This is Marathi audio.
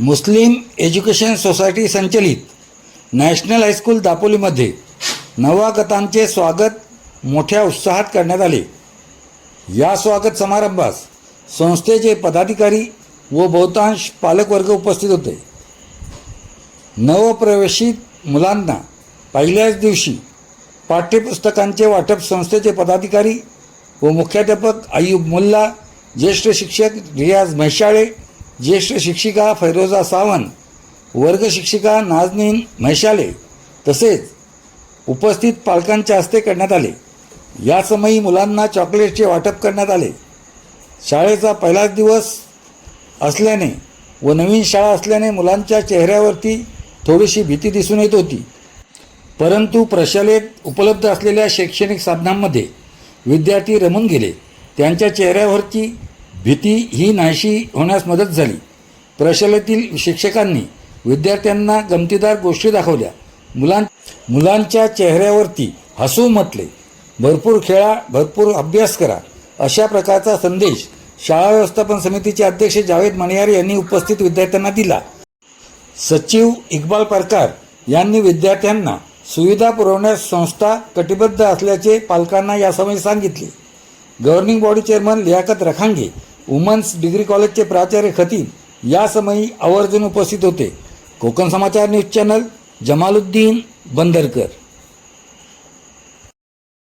मुस्लिम एज्युकेशन सोसायटी संचलित. नॅशनल हायस्कूल दापोलीमध्ये नवागतांचे स्वागत मोठ्या उत्साहात करण्यात आले. या स्वागत समारंभास संस्थेचे पदाधिकारी व बहुतांश पालकवर्ग उपस्थित होते. नवप्रवेशित मुलांना पहिल्याच दिवशी पाठ्यपुस्तकांचे वाटप संस्थेचे पदाधिकारी व मुख्याध्यापक अय्यूब मुल्ला ज्येष्ठ शिक्षक रियाज म्हैशाळे ज्येष्ठ शिक्षिका फैरोजा सावंत वर्ग शिक्षिका नाजनीन म्हैशाले तसेच उपस्थित पालकांच्या हस्ते करण्यात आले. यासमयी मुलांना चॉकलेटचे वाटप करण्यात आले. शाळेचा पहिलाच दिवस असल्याने व नवीन शाळा असल्याने मुलांच्या चेहऱ्यावरती थोडीशी भीती दिसून येत होती. परंतु प्रशालेत उपलब्ध असलेल्या शैक्षणिक साधनांमध्ये विद्यार्थी रमून गेले. त्यांच्या चेहऱ्यावरची भीती ही नाहीशी होण्यास मदत झाली. प्रशालेतील शिक्षकांनी विद्यार्थ्यांना गमतीदार गोष्टी दाखवल्या. मुलां मुलांच्या चेहऱ्यावरती हसू म्हटले भरपूर खेळा भरपूर अभ्यास करा. अशा प्रकारचा संदेश शाळा व्यवस्थापन समितीचे अध्यक्ष जावेद मणियार यांनी उपस्थित विद्यार्थ्यांना दिला. सचिव इक्बाल परकार यांनी विद्यार्थ्यांना सुविधा पुरवण्यास संस्था कटिबद्ध असल्याचे पालकांना यासमयी सांगितले. Governing body chairman Liyakat Rakhange women's degree कॉलेजचे प्राचार्य खतीब यासमयी आवर्जून उपस्थित होते. Konkan Samachar news channel Jamaluddin Bandarkar.